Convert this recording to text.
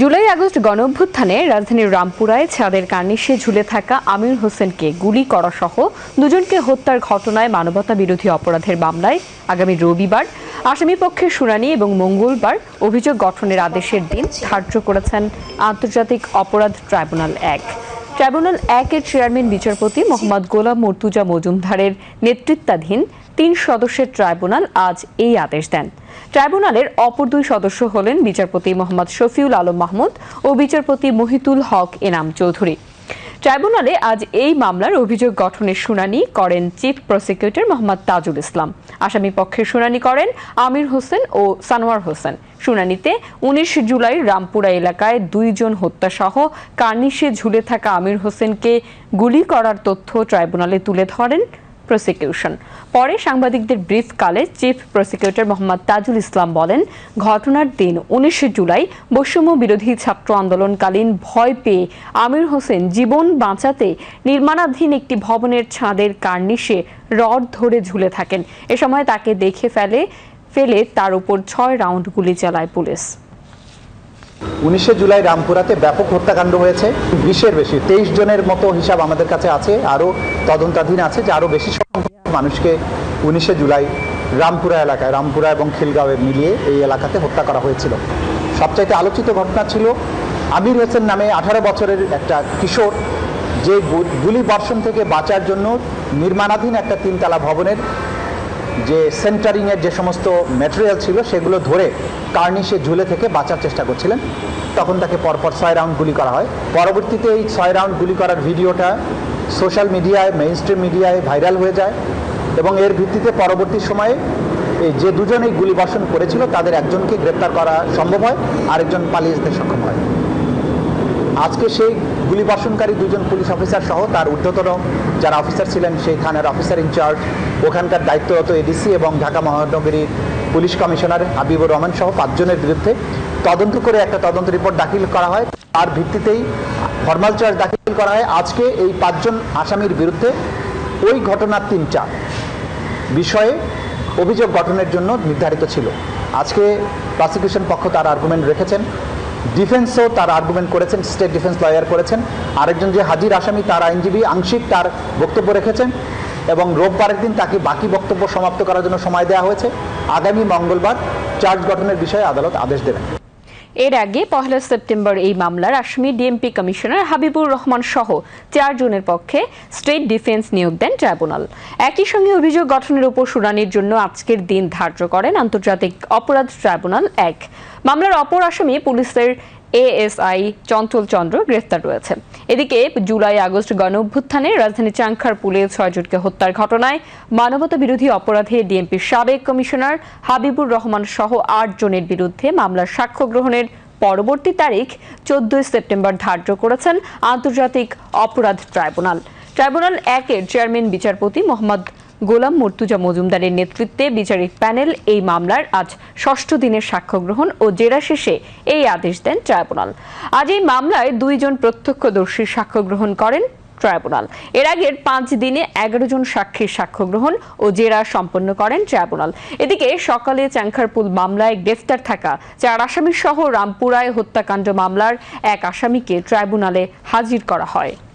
July August গণ অভ্যুত্থানে রাজধানীর রামপুরায় ছাদের কার্নিশে ঝুলে থাকা আমির হোসেনকে গুলি করা সহ দুজনকে হত্যার ঘটনায় মানবতা বিরোধী অপরাধের মামলায় আগামী রবিবার আসামি পক্ষের শুনানি এবং মঙ্গলবার অভিযোগ গঠনের আদেশের দিন ধার্য করেছেন আন্তর্জাতিক অপরাধ ট্রাইব্যুনাল এক। ট্রাইব্যুনাল একের চেয়ারম্যান, বিচারপতি মোহাম্মদ গোলাম মর্তুজা মজুমদারের নেতৃত্বাধীন তিন সদস্যের ট্রাইব্যুনাল আজ এই আদেশ দেন। ট্রাইব্যুনালের অপর দুই সদস্য হলেন বিচারপতি মোহাম্মদ শফিউল আলম মাহমুদ ও বিচারপতি মহিতুল হক এনাম চৌধুরী। ট্রাইব্যুনালে আজ এই মামলার অভিযোগ গঠনের শুনানি করেন চিফ প্রসিকিউটর মোহাম্মদ তাজুল ইসলাম। আসামি পক্ষের শুনানি করেন আমির হোসেন ও সানোয়ার হোসেন। শুনানিতে উনিশ জুলাই রামপুরা এলাকায় দুইজন হত্যাসহ কার্নিশে ঝুলে থাকা আমির হোসেনকে গুলি করার তথ্য ট্রাইব্যুনালে তুলে ধরেন প্রসিকিউশন পরে সাংবাদিকদের ব্রিফকালে চিফ প্রসিকিউটর মোহাম্মদ তাজুল ইসলাম বলেন, ঘটনার দিন উনিশে জুলাই বৈষম্য বিরোধী ছাত্র আন্দোলনকালীন ভয় পেয়ে আমির হোসেন জীবন বাঁচাতে নির্মাণাধীন একটি ভবনের ছাদের কার্নিশে রড ধরে ঝুলে থাকেন। এ সময় তাকে দেখে ফেলে ফেলে তার উপর ছয় রাউন্ড গুলি চালায় পুলিশ। উনিশে জুলাই রামপুরাতে ব্যাপক হত্যাকাণ্ড হয়েছে। বিশের বেশি, তেইশ জনের মতো হিসাব আমাদের কাছে আছে, আরও তদন্তাধীন আছে যে আরও বেশি সংখ্যক মানুষকে উনিশে জুলাই রামপুরা এলাকায়, রামপুরা এবং খিলগাঁওয়ে মিলিয়ে এই এলাকাতে হত্যা করা হয়েছিল। সবচাইতে আলোচিত ঘটনা ছিল আমির হোসেন নামে আঠারো বছরের একটা কিশোর, যে গুলি বর্ষণ থেকে বাঁচার জন্য নির্মাণাধীন একটা তিনতলা ভবনের যে সেন্টারিংয়ের যে সমস্ত ম্যাটেরিয়াল ছিল সেগুলো ধরে কার্নিশে ঝুলে থেকে বাঁচার চেষ্টা করছিলেন। তখন তাকে পরপর ছয় রাউন্ড গুলি করা হয়। পরবর্তীতে এই ছয় রাউন্ড গুলি করার ভিডিওটা সোশ্যাল মিডিয়ায় মেইন স্ট্রিম মিডিয়ায় ভাইরাল হয়ে যায় এবং এর ভিত্তিতে পরবর্তী সময়ে এই যে দুজন এই গুলি বর্ষণ করেছিল, তাদের একজনকে গ্রেপ্তার করা সম্ভব হয়, আরেকজন পালিয়ে যেতে সক্ষম হয়। আজকে সেই গুলিবর্ষণকারী দুজন পুলিশ অফিসার সহ তার ঊর্ধ্বতন যারা অফিসার ছিলেন, সেই থানার অফিসার ইনচার্জ ওখানকার দায়িত্বরত এডিসি এবং ঢাকা মহানগরীর পুলিশ কমিশনার হাবিবুর রহমান সহ পাঁচজনের বিরুদ্ধে তদন্ত করে একটা তদন্ত রিপোর্ট দাখিল করা হয়। তার ভিত্তিতেই ফর্মাল চার্জ দাখিল করা হয়। আজকে এই পাঁচজন আসামির বিরুদ্ধে ওই ঘটনার তিনটা বিষয়ে অভিযোগ গঠনের জন্য নির্ধারিত ছিল। আজকে প্রসিকিউশন পক্ষ তার আর্গুমেন্ট রেখেছেন। ডিফেন্সও তার আর্গুমেন্ট করেছেন স্টেট ডিফেন্স লয়ার করেছেন। আরেকজন যে হাজির আসামি, তার আইনজীবী আংশিক তার বক্তব্য রেখেছেন এবং রোববারের দিন তাকে বাকি বক্তব্য সমাপ্ত করার জন্য সময় দেওয়া হয়েছে। আগামী মঙ্গলবার চার্জ গঠনের বিষয়ে আদালত আদেশ দেবেন। এর আগে পহেলা সেপ্টেম্বর এই মামলার আসামি ডিএমপি কমিশনার হাবিবুর রহমান সহ চারজনের পক্ষে স্টেট ডিফেন্স নিয়োগ দেন ট্রাইব্যুনাল। একই সঙ্গে অভিযোগ গঠনের উপর শুনানির জন্য আজকের দিন ধার্য করেন আন্তর্জাতিক অপরাধ ট্রাইব্যুনাল এক। মামলার অপর আসামি পুলিশের এএসআই চঞ্চল চন্দ্র গ্রেফতার রয়েছে। এদিকে জুলাই আগস্ট গণ অভ্যুত্থানে রাজধানী চাংখার পুলে ছয়জনকে হত্যার ঘটনায় মানবতা বিরোধী অপরাধে ডিএমপির সাবেক কমিশনার হাবিবুর রহমান সহ আট জনের বিরুদ্ধে মামলার সাক্ষ্য গ্রহণের পরবর্তী তারিখ চোদ্দই সেপ্টেম্বর ধার্য করেছেন আন্তর্জাতিক অপরাধ ট্রাইব্যুনাল। ট্রাইব্যুনাল একের চেয়ারম্যান, বিচারপতি মোহাম্মদ গোলাম মর্তুজা মজুমদারের নেতৃত্বে বিচারিক প্যানেল এই মামলার আজ ষষ্ঠ দিনের সাক্ষ্য গ্রহণ ও জেরা শেষে এই আদেশ দেন ট্রাইব্যুনাল। আজ এই মামলায় দুইজন প্রত্যক্ষদর্শীর সাক্ষ্য গ্রহণ করেন ট্রাইব্যুনাল। এর আগের পাঁচ দিনে এগারো জন সাক্ষীর সাক্ষ্য গ্রহণ ও জেরা সম্পন্ন করেন ট্রাইব্যুনাল। এদিকে সকালে চাংখারপুল মামলায় গ্রেফতার থাকা চার আসামি সহ রামপুরায় হত্যাকাণ্ড মামলার এক আসামিকে ট্রাইব্যুনালে হাজির করা হয়।